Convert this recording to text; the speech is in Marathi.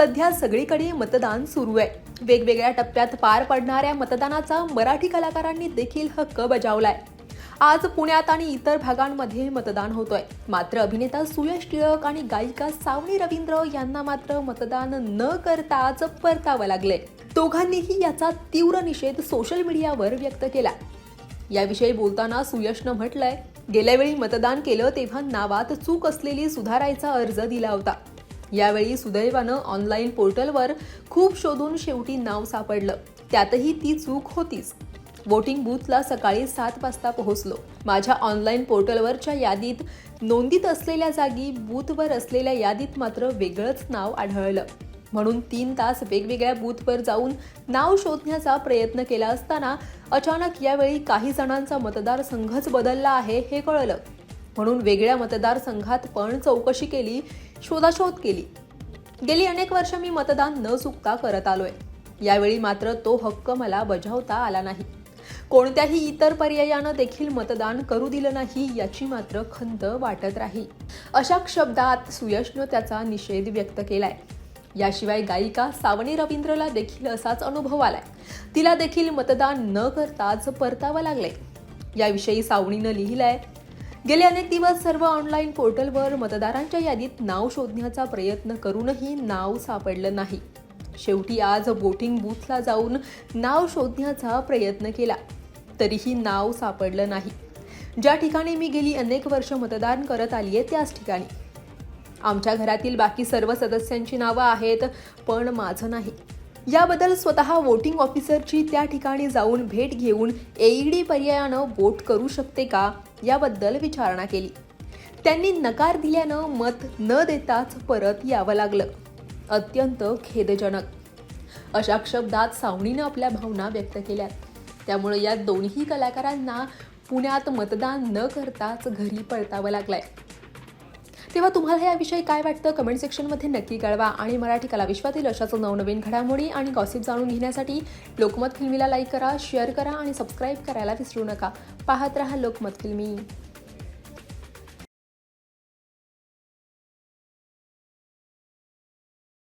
सध्या सगळीकडे मतदान सुरू आहे. वेगवेगळ्या टप्प्यात पार पडणाऱ्या मतदानाचा मराठी कलाकारांनी देखील हक्क बजावलाय. आज पुण्यात आणि इतर भागांमध्ये मतदान होतोय. मात्र अभिनेता सुयश टिळक आणि गायिका सावणी रवींद्र यांना मात्र मतदान न करताच परतावं लागले दोघांनीही याचा तीव्र निषेध सोशल मीडियावर व्यक्त केला. याविषयी बोलताना सुयशनं म्हटलंय गेल्या वेळी मतदान केलं तेव्हा नावात चूक असलेली सुधारायचा अर्ज दिला होता. यावेळी सुदैवानं ऑनलाईन पोर्टलवर खूप शोधून शेवटी नाव सापडलं. त्यातही ती चूक होतीच. वोटिंग बूथला सकाळी सात वाजता पोहोचलो. माझ्या ऑनलाईन पोर्टलवरच्या यादीत नोंदीत असलेल्या जागी बूथवर असलेल्या यादीत मात्र वेगळंच नाव आढळलं. म्हणून तीन तास वेगवेगळ्या बूथवर जाऊन नाव शोधण्याचा प्रयत्न केला असताना अचानक यावेळी काही जणांचा मतदारसंघच बदलला आहे हे कळलं. म्हणून वेगळ्या मतदारसंघात पण चौकशी केली शोधाशोध केली. गेली अनेक वर्ष मी मतदान न चुकता करत आलोय. यावेळी मात्र तो हक्क मला बजावता आला नाही. कोणत्याही इतर पर्यायानं देखील मतदान करू दिलं नाही याची मात्र खंत वाटत राही. अशा शब्दात सुयशनं त्याचा निषेध व्यक्त केलाय. याशिवाय गायिका सावणी रवींद्रला देखील असाच अनुभव आलाय. तिला देखील मतदान न करताच परतावं लागलंय. याविषयी सावणीनं लिहिलंय गेले अनेक दिवस सर्व ऑनलाईन पोर्टलवर मतदारांच्या यादीत नाव शोधण्याचा प्रयत्न करूनही नाव सापडलं नाही. शेवटी आज वोटिंग बूथला जाऊन नाव शोधण्याचा प्रयत्न केला. तरीही नाव सापडलं नाही. ज्या ठिकाणी मी गेली अनेक वर्ष मतदान करत आली आहे त्याच ठिकाणी. आमच्या घरातील बाकी सर्व सदस्यांची नावं आहेत पण माझं नाही. याबद्दल स्वतः वोटिंग ऑफिसरची त्या ठिकाणी जाऊन भेट घेऊन एईडी पर्यायानं वोट करू शकते का याबद्दल विचारणा केली. त्यांनी नकार दिल्यानं मत न देताच परत यावं लागलं. अत्यंत खेदजनक. अशा शब्दात सावणीनं आपल्या भावना व्यक्त केल्यात त्यामुळे या दोन्ही कलाकारांना पुण्यात मतदान न करताच घरी पळतावं लागलंय. तेव्हा तुम्हाला याविषयी काय वाटतं? कमेंट सेक्शनमध्ये नक्की कळवा आणि मराठी कलाविश्वातील अशाच नवनवीन घडामोडी आणि गॉसिप जाणून घेण्यासाठी लोकमत फिल्मीला लाईक करा शेअर करा आणि सबस्क्राईब करायला विसरू नका. पाहत रहा लोकमत फिल्मी.